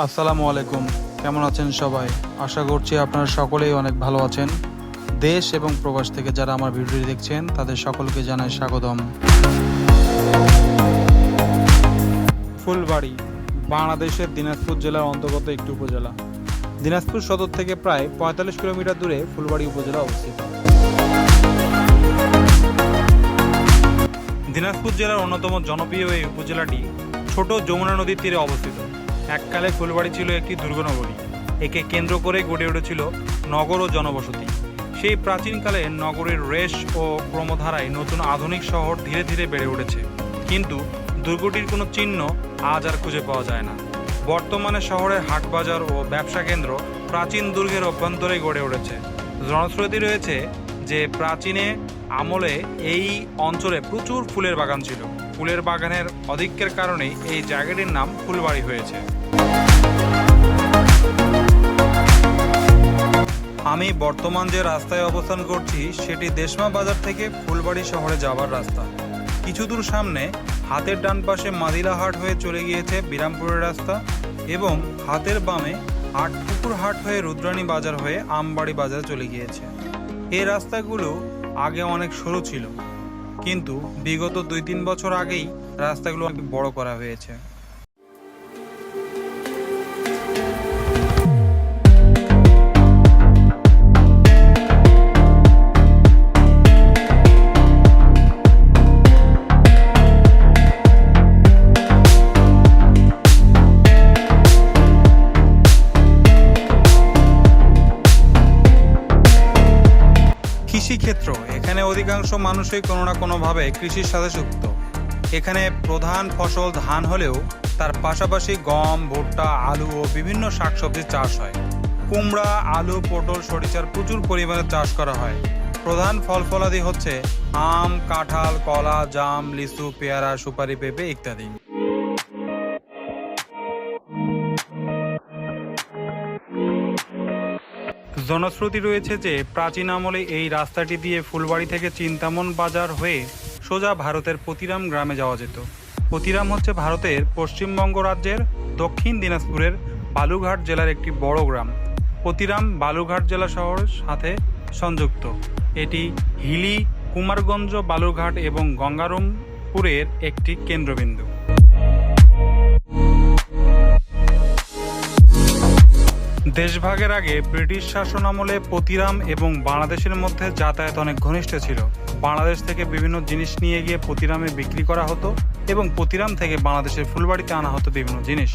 আসসালামু আলাইকুম। কেমন আছেন সবাই? আশা করছি আপনারা সকলেই অনেক ভালো আছেন। দেশ এবং প্রবাস থেকে যারা আমার ভিডিওটি দেখছেন, তাদের সকলকে জানাই স্বাগতম। ফুলবাড়ি, বাংলাদেশের দিনাজপুর জেলার অন্তর্গত একটি উপজেলা। দিনাজপুর সদর থেকে প্রায় পঁয়তাল্লিশ কিলোমিটার দূরে ফুলবাড়ি উপজেলা অবস্থিত। দিনাজপুর জেলার অন্যতম জনপ্রিয় এই উপজেলাটি ছোট যমুনা নদীর তীরে অবস্থিত। এককালে ফুলবাড়ি ছিল একটি দুর্গনগরী। একে কেন্দ্র করে গড়ে উঠেছিল নগর ও জনবসতি। সেই প্রাচীনকালে নগরের রেশ ও ক্রমধারায় নতুন আধুনিক শহর ধীরে ধীরে বেড়ে উঠেছে। কিন্তু দুর্গটির কোনো চিহ্ন আজ আর খুঁজে পাওয়া যায় না। বর্তমানে শহরের হাটবাজার ও ব্যবসা কেন্দ্র প্রাচীন দুর্গের অভ্যন্তরে গড়ে উঠেছে। জনশ্রুতি রয়েছে যে প্রাচীনে আমলে এই অঞ্চলে প্রচুর ফুলের বাগান ছিল। ফুলের বাগানের অধিক্যের কারণেই এই জায়গাটির নাম ফুলবাড়ি হয়েছে। আমি বর্তমান যে রাস্তায় অবস্থান করছি, সেটি দেশমা বাজার থেকে ফুলবাড়ি শহরে যাওয়ার রাস্তা। কিছু দূর সামনে হাতের ডান পাশে মাদিলা হাট হয়ে চলে গিয়েছে বিরামপুরের রাস্তা এবং হাতের বামে আটপুকুর হাট হয়ে রুদ্রাণী বাজার হয়ে আমবাড়ি বাজার চলে গিয়েছে। এই রাস্তাগুলো আগে অনেক সরু ছিল, কিন্তু বিগত দুই তিন বছর আগেই রাস্তাগুলো অনেক বড় করা হয়েছে। কৃষিক্ষেত্র এখানে অধিকাংশ মানুষই কোনো না কোনোভাবে কৃষির সাথে যুক্ত। এখানে প্রধান ফসল ধান হলেও তার পাশাপাশি গম, ভুট্টা, আলু ও বিভিন্ন শাকসবজির চাষ হয়। কুমড়া, আলু, পটল, সরিষার প্রচুর পরিমাণে চাষ করা হয়। প্রধান ফল ফলাদি হচ্ছে আম, কাঁঠাল, কলা, জাম, লিচু, পেয়ারা, সুপারি, পেঁপে ইত্যাদি। জনশ্রুতি রয়েছে যে প্রাচীন আমলে এই রাস্তাটি দিয়ে ফুলবাড়ি থেকে চিন্তামন বাজার হয়ে সোজা ভারতের পতিরাম গ্রামে যাওয়া যেত। পতিরাম হচ্ছে ভারতের পশ্চিমবঙ্গ রাজ্যের দক্ষিণ দিনাজপুরের বালুঘাট জেলার একটি বড় গ্রাম। পতিরাম বালুঘাট জেলা শহরের সাথে সংযুক্ত। এটি হিলি, কুমারগঞ্জ, বালুরঘাট এবং গঙ্গারামপুরের একটি কেন্দ্রবিন্দু। দেশভাগের আগে ব্রিটিশ শাসন আমলে পতিরাম এবং বাংলাদেশের মধ্যে যাতায়াত অনেক ঘনিষ্ঠ ছিল। বাংলাদেশ থেকে বিভিন্ন জিনিস নিয়ে গিয়ে পতিরামে বিক্রি করা হতো এবং পতিরাম থেকে বাংলাদেশের ফুলবাড়িতে আনা হতো বিভিন্ন জিনিস।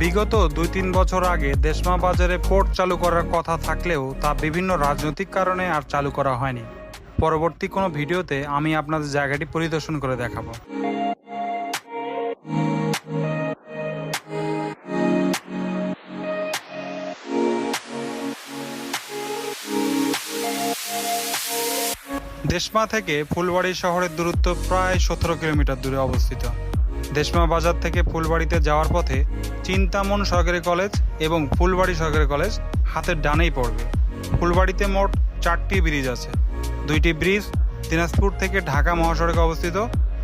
বিগত দুই তিন বছর আগে দেশমা বাজারে পোর্ট চালু করার কথা থাকলেও তা বিভিন্ন রাজনৈতিক কারণে আর চালু করা হয়নি। পরবর্তী কোনো ভিডিওতে আমি আপনাদের জায়গাটি পরিদর্শন করে দেখাবো। দেশমা থেকে ফুলবাড়ি শহরের দূরত্ব প্রায় সতেরো কিলোমিটার দূরে অবস্থিত। দেশমা বাজার থেকে ফুলবাড়িতে যাওয়ার পথে চিন্তামন সরকারি কলেজ এবং ফুলবাড়ি সরকারি কলেজ হাতের ডানেই পড়বে। ফুলবাড়িতে মোট চারটি ব্রিজ আছে। দুইটি ব্রিজ দিনাজপুর থেকে ঢাকা মহাসড়কে অবস্থিত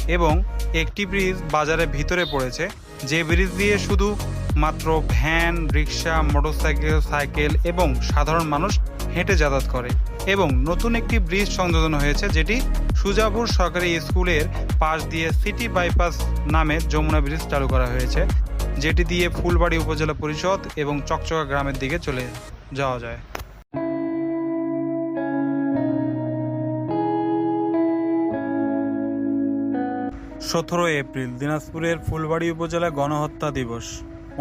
এবং একটি ব্রিজ বাজারের ভিতরে পড়েছে। যে ব্রিজ দিয়ে শুধু মাত্র ভ্যান, রিক্সা, মোটরসাইকেল, সাইকেল এবং সাধারণ মানুষ হেঁটে যাতায়াত করে। এবং নতুন একটি ব্রিজ সংযোজন হয়েছে, যেটি সুজাপুর সরকারি স্কুলের পাশ দিয়ে সিটি বাইপাস নামে যমুনা ব্রিজ চালু করা হয়েছে, যেটি দিয়ে ফুলবাড়ি উপজেলা পরিষদ এবং চকচকা গ্রামের দিকে চলে যাওয়া যায়। সতেরো এপ্রিল, দিনাজপুরের ফুলবাড়ি উপজেলা গণহত্যা দিবস,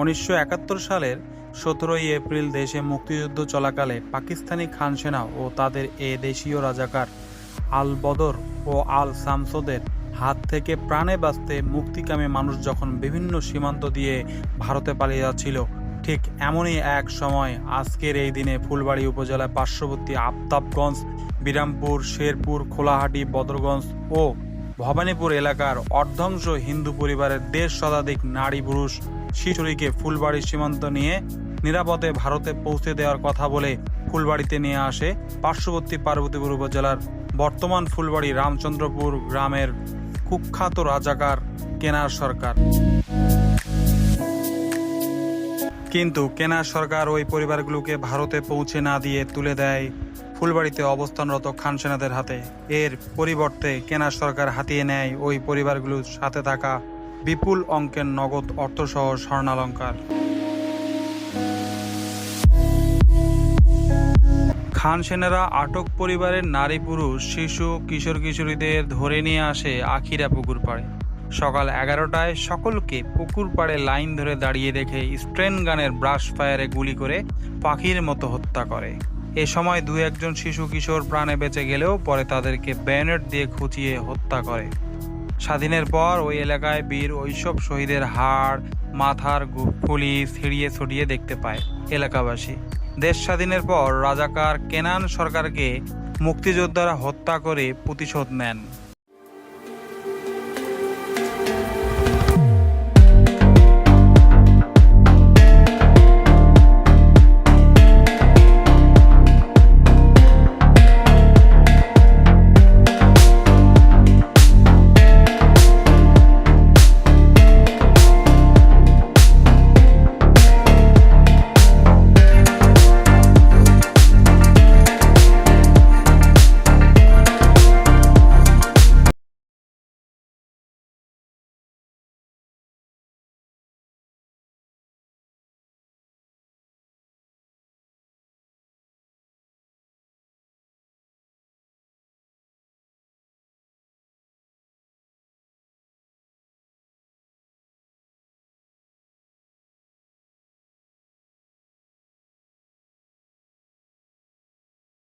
উনিশশো একাত্তর সালের সতেরোই এপ্রিল দেশে মুক্তিযুদ্ধ চলাকালে পাকিস্তানি খান সেনা ও তাদের এ দেশীয় রাজাকার আল বদর ও আল সামসদের হাত থেকে প্রাণে বাঁচতে মুক্তিকামী মানুষ যখন বিভিন্ন সীমান্ত দিয়ে ভারতে পালিয়ে যাচ্ছিল, ঠিক এমনই এক সময় আজকের এই দিনে ফুলবাড়ি উপজেলার পার্শ্ববর্তী আফতাবগঞ্জ, বিরামপুর, শেরপুর খোলাহাটি বদরগঞ্জ ও ভবানীপুর এলাকার অর্ধাংশ হিন্দু পরিবারের দেড় শতাধিক নারী পুরুষ শিশুরীকে ফুলবাড়ি সীমান্ত নিয়ে নিরাপদে ভারতে পৌঁছে দেওয়ার কথা বলে ফুলবাড়িতে নিয়ে আসে পার্শ্ববর্তী পার্বতীপুর উপজেলার বর্তমান ফুলবাড়ি রামচন্দ্রপুর গ্রামের কুখ্যাত রাজাকার কেনার সরকার। কিন্তু কেনার সরকার ওই পরিবারগুলোকে ভারতে পৌঁছে না দিয়ে তুলে দেয় ফুলবাড়িতে অবস্থানরত খান সেনাদের হাতে। এর পরিবর্তে কেনার সরকার হাতিয়ে নেয় ওই পরিবারগুলোর সাথে থাকা বিপুল অঙ্কের নগদ অর্থসহ স্বর্ণালঙ্কার। খান সেনারা আটক পরিবারের নারী পুরুষ, শিশু, কিশোর কিশোরীদের ধরে নিয়ে আসে আখিরা পুকুর পাড়ে। সকাল এগারোটায় সকলকে পুকুর পাড়ে লাইন ধরে দাঁড়িয়ে রেখে স্ট্রেন গানের ব্রাশ ফায়ারে গুলি করে পাখির মতো হত্যা করে। এ সময় দু একজন শিশু কিশোর প্রাণে বেঁচে গেলেও পরে তাদেরকে ব্যানেট দিয়ে খুঁচিয়ে হত্যা করে। স্বাধীনের পর ওই এলাকায় বীর ওইসব শহীদের হাড়, মাথার ফুলি ছিঁড়িয়ে ছড়িয়ে দেখতে পায় এলাকাবাসী। দেশ স্বাধীনের পর রাজাকার কেনান সরকারকে মুক্তিযোদ্ধারা হত্যা করে প্রতিশোধ নেন।